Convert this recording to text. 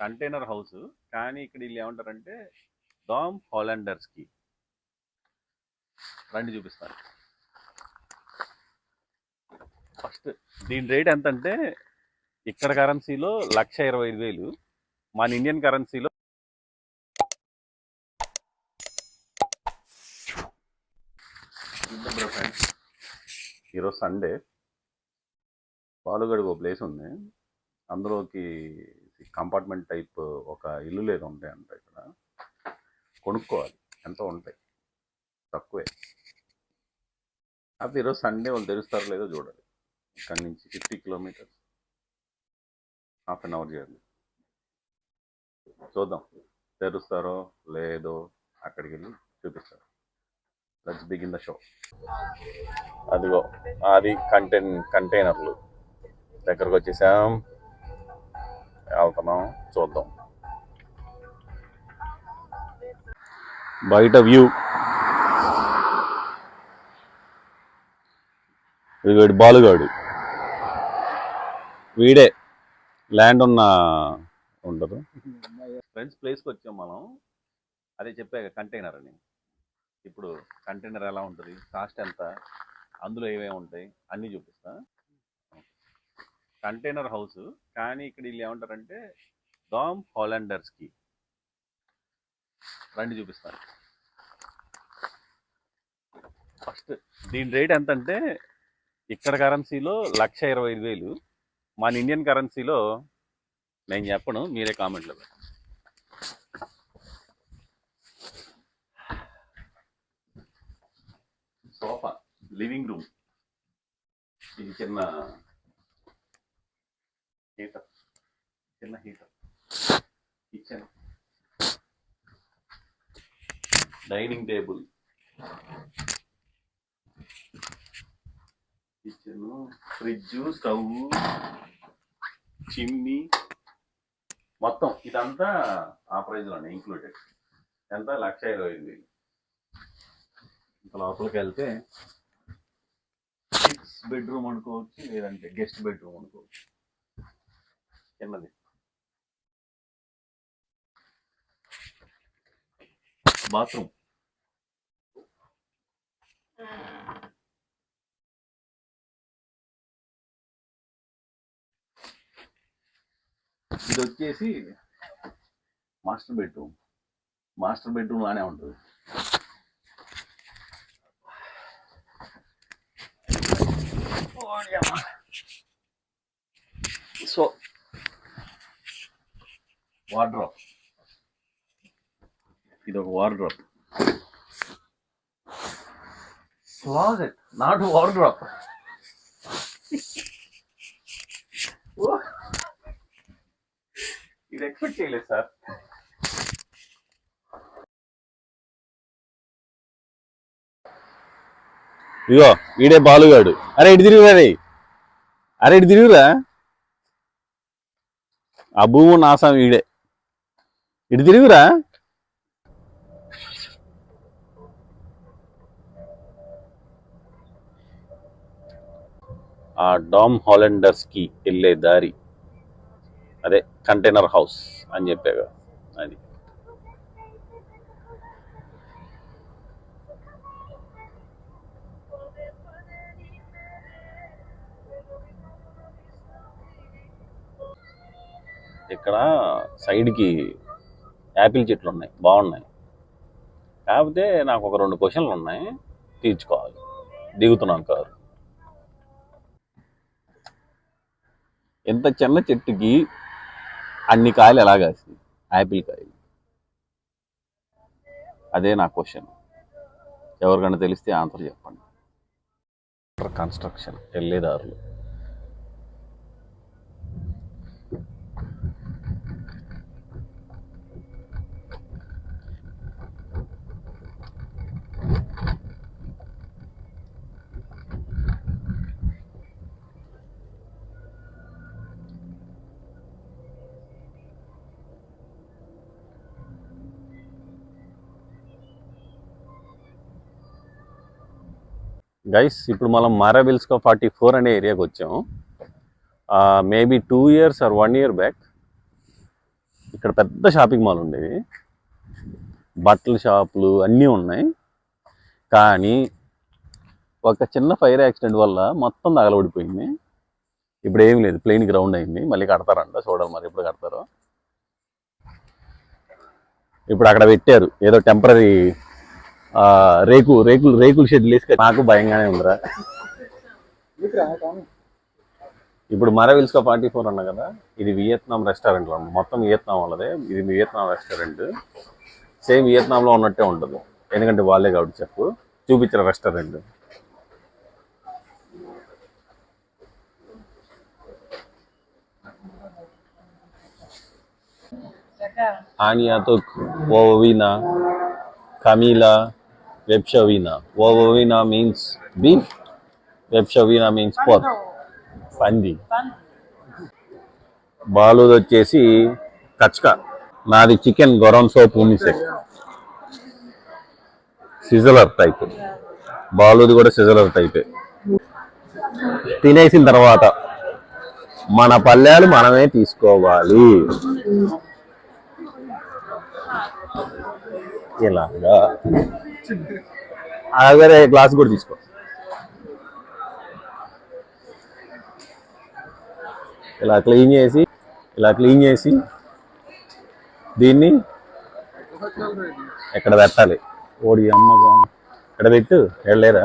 Container house. కానీ ఇక్కడ వీళ్ళు ఏమంటారంటే డామ్ హాలండర్స్కి. రండి చూపిస్తాను. ఫస్ట్ దీని రేట్ ఎంత అంటే ఇక్కడ కరెన్సీలో లక్ష ఇరవై ఐదు వేలు మన ఇండియన్ కరెన్సీలో ఈరోజు సండే పాలుగడుగు ప్లేస్ ఉంది. అందులోకి కంపార్ట్మెంట్ టైప్ ఒక ఇల్లు లేదు ఉంటాయి అంట ఇక్కడ. కొనుక్కోవాలి. ఎంతో ఉంటాయి. తక్కువే. కాకపోతే ఈరోజు సండే వాళ్ళు తెరుస్తారో లేదో చూడాలి. ఇక్కడి నుంచి fifty kilometres. Half an hour journey. చూద్దాం. తెరుస్తారో లేదో అక్కడికి వెళ్ళి చూపిస్తారు. లెట్స్ బిగిన్ ద షో అదిగో అది కంటైన్ కంటైనర్లు దగ్గరకు వచ్చేసాం. వెళ్తున్నాం చూద్దాం. బయట వ్యూ. వీడు బాలుగాడు. వీడే ల్యాండ్ ఉన్న ఉండదు ఫ్రెండ్స్ ప్లేస్కి వచ్చాం మనం. అదే చెప్పాక కంటైనర్ అని. ఇప్పుడు కంటైనర్ ఎలా ఉంటుంది కాస్ట్ ఎంత అందులో ఏమేమి ఉంటాయి అన్నీ చూపిస్తా. Container house. కానీ ఇక్కడ వీళ్ళు ఏమంటారంటే డామ్ హాలండర్స్కి రండి చూపిస్తాను ఫస్ట్ దీని రేట్ ఎంత అంటే ఇక్కడ కరెన్సీలో లక్ష ఇరవై ఐదు వేలు. మన ఇండియన్ కరెన్సీలో నేను చెప్పను మీరే కామెంట్లో పెట్టండి. Sofa living room. ఇది చిన్న హీటర్. చిన్న heater. Kitchen. Dining table. Kitchen fridge stove chimney మొత్తం ఇదంతా ఆ ప్రైజ్లోనే ఇంక్లూడెడ్. ఎంత? లక్ష ఇరవై ఐదు వేలు. ఇంకా లోపలికి వెళ్తే సిక్స్ బెడ్రూమ్ అనుకోవచ్చు లేదంటే గెస్ట్ బెడ్రూమ్ అనుకోవచ్చు. చిన్నది బాత్రూమ్. ఇది వచ్చేసి మాస్టర్ బెడ్రూమ్. మాస్టర్ బెడ్రూమ్ లానే ఉంటుంది. సో వార్డ్రాప్ ఇది ఒక వార్డ్రాప్ క్లాజెట్ నాట్ వార్డ్రాప్ ఇది ఎక్స్పెక్ట్ చేయలేదు సార్ ఇగో ఈడే బాలుగాడు. అరే ఇటు తిరుగురా రే అరే ఇటు తిరుగురా ఆ భూము నాశం ఈడే. ఇటు తిరుగురా. ఆ డామ్ హాలెండర్స్కి వెళ్ళే దారి. అదే కంటైనర్ హౌస్ అని చెప్పాగా అది. ఇక్కడ సైడ్కి యాపిల్ చెట్లు ఉన్నాయి బాగున్నాయి. కాకపోతే నాకు ఒక రెండు క్వశ్చన్లు ఉన్నాయి తీర్చుకోవాలి. దిగుతున్నాను కారు. ఎంత చిన్న చెట్టుకి అన్ని కాయలు ఎలా కాసింది యాపిల్ కాయలు. అదే నా క్వశ్చన్. ఎవరికైనా తెలిస్తే ఆన్సర్ చెప్పండి. కన్స్ట్రక్షన్ వెళ్ళేదారులు. గైస్ ఇప్పుడు మనం మారాబిల్స్కో ఫార్టీ ఫోర్ అనే ఏరియాకి వచ్చాము. Maybe two years or one year back ఇక్కడ పెద్ద షాపింగ్ మాల్ ఉండేది. బట్టల షాపులు అన్నీ ఉన్నాయి. కానీ ఒక చిన్న ఫైర్ యాక్సిడెంట్ వల్ల మొత్తం తగలబడిపోయింది ఇప్పుడు ఏం లేదు. ప్లెయిన్ గ్రౌండ్ అయింది. మళ్ళీ కడతారంట. చూడాలి మరి ఎప్పుడు కడతారో. ఇప్పుడు అక్కడ పెట్టారు. ఏదో టెంపరీ రేకు రేకులు రేకుల షెడ్లు వేసి నాకు భయంగానే ఉందిరా. ఇప్పుడు మరవిల్స్కో ఫార్టీ ఫోర్ అన్నా కదా ఇది వియత్నాం రెస్టారెంట్లో మొత్తం వియత్నాం వాళ్ళదే. ఇది వియత్నాం రెస్టారెంట్ సేమ్ వియత్నాంలో ఉన్నట్టే ఉంటుంది. ఎందుకంటే వాళ్ళే కాబట్టి చెప్పు. చూపించిన రెస్టారెంట్ Aniatuk ఓవీనా Camila Webshavina. Wowina means beef, Webshavina means pork. పంది బాలుది వచ్చేసి కచ్క. నాది చికెన్ గొరం సోప్ ఉనిసెక్ సిజలర్ టైప్ బాలుది కూడా సిజలర్ టైపే తినేసిన తర్వాత మన పల్లెలు మనమే తీసుకోవాలి. ఇలాగా. అదే గ్లాస్ కూడా తీసుకో. ఇలా క్లీన్ చేసి ఇలా క్లీన్ చేసి దీన్ని ఎక్కడ పెట్టాలి? ఓడి అమ్మగా ఇక్కడ పెట్టు? వెళ్ళలేరా